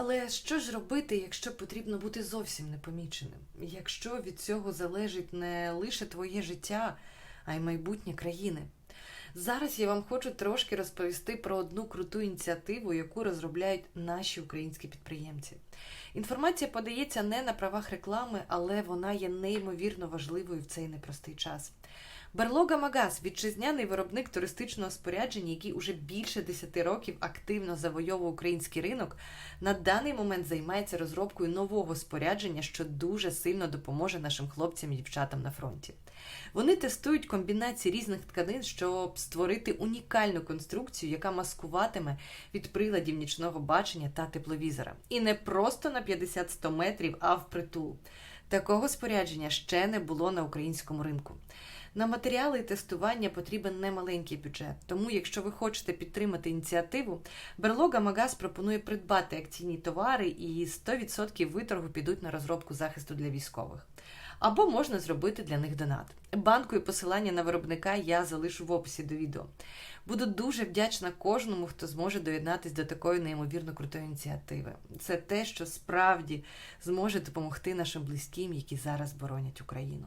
Але що ж робити, якщо потрібно бути зовсім непоміченим? Якщо від цього залежить не лише твоє життя, а й майбутнє країни? Зараз я вам хочу трошки розповісти про одну круту ініціативу, яку розробляють наші українські підприємці. Інформація подається не на правах реклами, але вона є неймовірно важливою в цей непростий час. Берлога Магаз вітчизняний виробник туристичного спорядження, який уже більше 10 років активно завойовує український ринок, на даний момент займається розробкою нового спорядження, що дуже сильно допоможе нашим хлопцям і дівчатам на фронті. Вони тестують комбінації різних тканин, щоб створити унікальну конструкцію, яка маскуватиме від приладів нічного бачення та тепловізора. І не просто на 50-100 метрів, а впритул. Такого спорядження ще не було на українському ринку. На матеріали і тестування потрібен немаленький бюджет. Тому, якщо ви хочете підтримати ініціативу, Берлога Магаз пропонує придбати акційні товари і 100% виторгу підуть на розробку захисту для військових. Або можна зробити для них донат. Банку і посилання на виробника я залишу в описі до відео. Буду дуже вдячна кожному, хто зможе доєднатись до такої неймовірно крутої ініціативи. Це те, що справді зможе допомогти нашим близьким, які зараз боронять Україну.